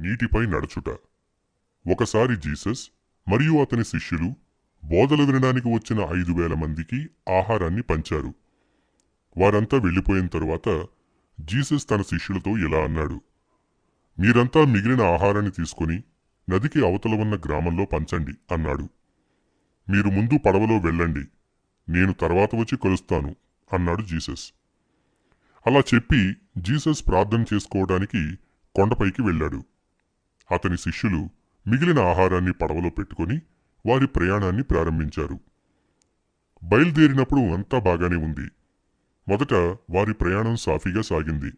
నీటిపై నడుచుట. ఒకసారి జీసస్ మరియు అతని శిష్యులు బోధలు వినడానికి వచ్చిన ఐదు వేల మందికి ఆహారాన్ని పంచారు. వారంతా వెళ్ళిపోయిన తరువాత జీసస్ తన శిష్యులతో ఇలా అన్నాడు మీరంతా మిగిలిన ఆహారాన్ని తీసుకుని నదికి అవతల ఉన్న గ్రామంలో పంచండి అన్నాడు. మీరు ముందు పడవలో వెళ్ళండి నేను తర్వాత వచ్చి కలుస్తాను అన్నాడు జీసస్. అలా చెప్పి జీసస్ ప్రార్థన చేసుకోవడానికి కొండపైకి వెళ్ళాడు. అతని శిష్యులు మిగిలిన ఆహారాన్ని పడవలో పెట్టుకొని వారి ప్రయాణాన్ని ప్రారంభించారు. బయలుదేరినప్పుడు అంతా బాగానే ఉంది. మొదట వారి ప్రయాణం సాఫీగా సాగింది.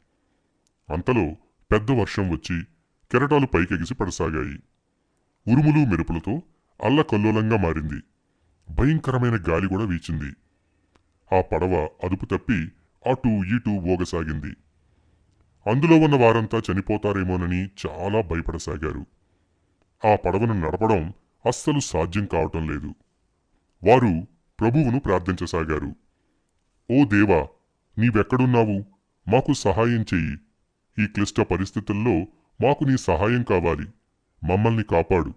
అంతలో పెద్ద వర్షం వచ్చి కెరటాలు పైకెగిసి పడసాగాయి. ఉరుములు మెరుపులతో అల్లకల్లోలంగా మారింది. భయంకరమైన గాలి కూడా వీచింది. ఆ పడవ అదుపు తప్పి అటూ ఇటూ ఓగసాగింది అందులో ఉన్న వారంతా చనిపోతారేమోనని చాలా భయపడసాగారు. ఆ పడవను నడపడం అస్సలు సాధ్యం కావటం లేదు. వారు ప్రభువును ప్రార్థించసాగారు. ఓ దేవా నీవెక్కడున్నావు? మాకు సహాయం చెయ్యి. ఈ క్లిష్ట పరిస్థితుల్లో మాకు నీ సహాయం కావాలి. మమ్మల్ని కాపాడు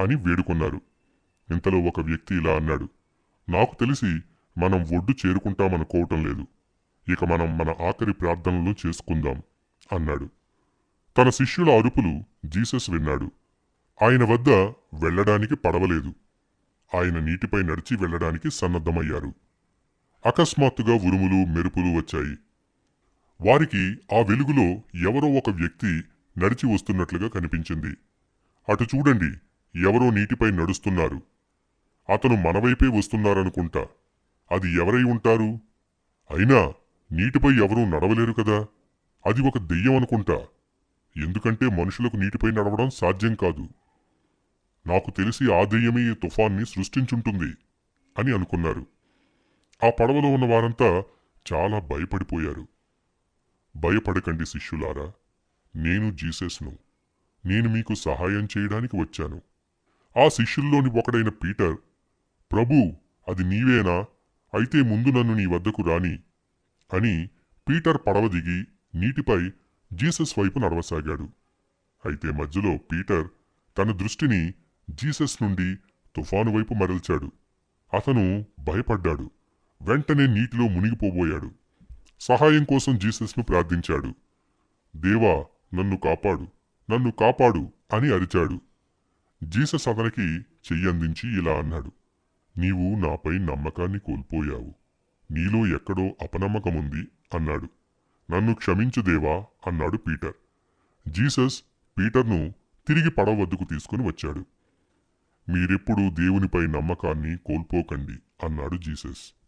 అని వేడుకున్నారు. ఇంతలో ఒక వ్యక్తి ఇలా అన్నాడు. నాకు తెలిసి మనం ఒడ్డు చేరుకుంటామనుకోవటం లేదు. ఇక మనం మన ఆఖరి ప్రార్థనలు చేసుకుందాం. అన్నాడు. తన శిష్యుల అరుపులు జీసస్ విన్నాడు. ఆయన వద్ద వెళ్ళడానికి పడవలేదు. ఆయన నీటిపై నడిచి వెళ్ళడానికి సన్నద్ధమయ్యారు. అకస్మాత్తుగా ఉరుములు మెరుపులు వచ్చాయి. వారికి ఆ వెలుగులో ఎవరో ఒక వ్యక్తి నడిచి వస్తున్నట్లుగా కనిపించింది. అటు చూడండి ఎవరో నీటిపై నడుస్తున్నారు. అతను మనవైపే వస్తున్నారనుకుంటా. అది ఎవరై ఉంటారు? అయినా నీటిపై ఎవరూ నడవలేరు కదా? అది ఒక దెయ్యం అనుకుంటా. ఎందుకంటే మనుషులకు నీటిపై నడవడం సాధ్యం కాదు. నాకు తెలిసి ఆ దెయ్యమే ఈ తుఫాన్ని సృష్టించుంటుంది అని అనుకున్నారు. ఆ పడవలో ఉన్న వారంతా చాలా భయపడిపోయారు. భయపడకండి శిష్యులారా నేను జీసస్ను. నేను మీకు సహాయం చేయడానికి వచ్చాను. ఆ శిష్యుల్లోని ఒకడైన పీటర్ ప్రభూ అది నీవేనా? అయితే ముందు నన్ను నీ వద్దకు రాని అని పీటర్ పడవ దిగి నీటిపై జీసస్ వైపు నడవసాగాడు. అయితే మధ్యలో పీటర్ తన దృష్టిని జీసస్ నుండి తుఫాను వైపు మరల్చాడు. అతను భయపడ్డాడు. వెంటనే నీటిలో మునిగిపోబోయాడు. సహాయం కోసం జీసస్ను ప్రార్థించాడు. దేవా నన్ను కాపాడు నన్ను కాపాడు అని అరిచాడు. జీసస్ అతనికి చెయ్యందించి ఇలా అన్నాడు. నీవు నాపై నమ్మకాన్ని కోల్పోయావు. నీలో ఎక్కడో అపనమ్మకముంది అన్నాడు. నన్ను క్షమించు దేవా అన్నాడు పీటర్. జీసస్ పీటర్ను తిరిగి పడవ వద్దకు తీసుకుని వచ్చాడు. మీరెప్పుడూ దేవునిపై నమ్మకాన్ని కోల్పోకండి అన్నాడు జీసస్.